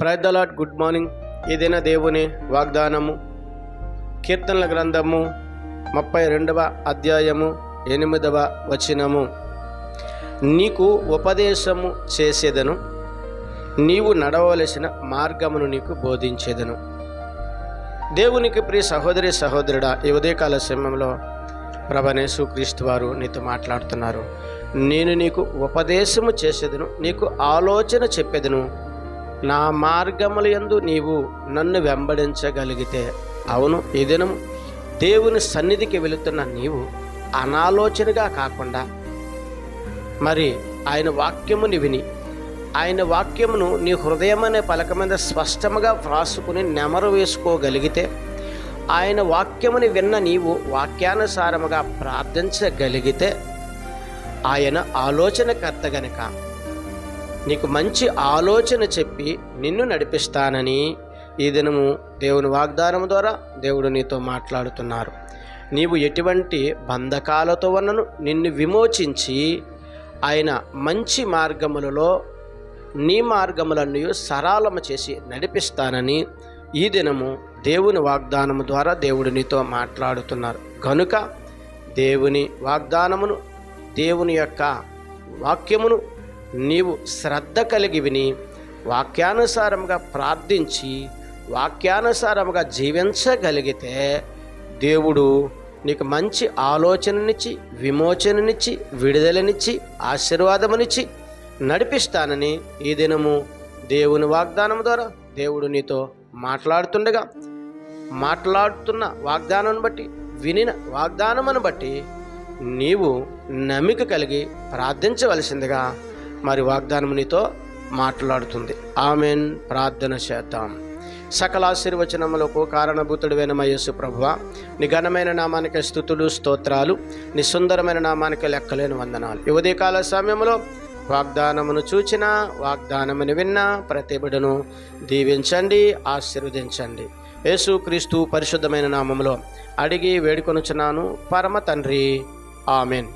Praise the Lord good morning ఏదైనా దేవుని వాగ్దానము కీర్తనల గ్రంథము ముప్పై రెండవ అధ్యాయము ఎనిమిదవ వచనము. నీకు ఉపదేశము చేసేదను నీవు నడవలసిన మార్గమును నీకు బోధించేదను. దేవునికి ప్రియ సహోదరి సహోదరుడా ఈ ఉదయకాల సమయంలో ప్రభనేసు క్రీస్తు వారు నీతో మాట్లాడుతున్నారు. నేను నీకు ఉపదేశము చేసేదను నీకు ఆలోచన చెప్పేదను నా మార్గముల యందు నీవు నన్ను వెంబడించగలిగితే. అవును ఈ దినం దేవుని సన్నిధికి వెళుతున్న నీవు అనాలోచనగా కాకుండా మరి ఆయన వాక్యముని విని ఆయన వాక్యమును నీ హృదయం అనే పలక మీద స్పష్టముగా వ్రాసుకుని నెమరు వేసుకోగలిగితే ఆయన వాక్యముని విన్న నీవు వాక్యానుసారముగా ప్రార్థించగలిగితే ఆయన ఆలోచనకర్త గనుక నీకు మంచి ఆలోచన చెప్పి నిన్ను నడిపిస్తానని ఈ దినము దేవుని వాగ్దానం ద్వారా దేవుడు నీతో మాట్లాడుతున్నారు. నీవు ఎటువంటి బంధకాలతో ఉన్నను నిన్ను విమోచించి ఆయన మంచి మార్గములలో నీ మార్గములన్నీ సరళము చేసి నడిపిస్తానని ఈ దినము దేవుని వాగ్దానము ద్వారా దేవుడు నీతో మాట్లాడుతున్నారు. కనుక దేవుని వాగ్దానమును దేవుని యొక్క వాక్యమును నీవు శ్రద్ధ కలిగి విని వాక్యానుసారముగా ప్రార్థించి వాక్యానుసారముగా జీవించగలిగితే దేవుడు నీకు మంచి ఆలోచననిచ్చి విమోచననిచ్చి విడుదలనిచ్చి ఆశీర్వాదమునిచ్చి నడిపిస్తానని ఈ దినము దేవుని వాగ్దానం ద్వారా దేవుడు నీతో మాట్లాడుతుండగా మాట్లాడుతున్న వాగ్దానం బట్టి వినిన వాగ్దానమును బట్టి నీవు నమ్మిక కలిగి ప్రార్థించవలసిందిగా మరి వాగ్దానం నీతో మాట్లాడుతుంది. ఆమెన్. ప్రార్థన చేద్దాం. సకల ఆశీర్వచనములకు కారణభూతుడువైన మయస్సు ప్రభువ నీ ఘనమైన నామానికి స్థుతులు స్తోత్రాలు నీ సుందరమైన నామానికి లెక్కలేని వందనాలు. యువదీకాల సమయంలో వాగ్దానమును చూచిన వాగ్దానమును విన్న ప్రతి దీవించండి ఆశీర్వదించండి. యేసుక్రీస్తు పరిశుద్ధమైన నామములో అడిగి వేడుకొనుచున్నాను. పరమ తండ్రి. ఆమెన్.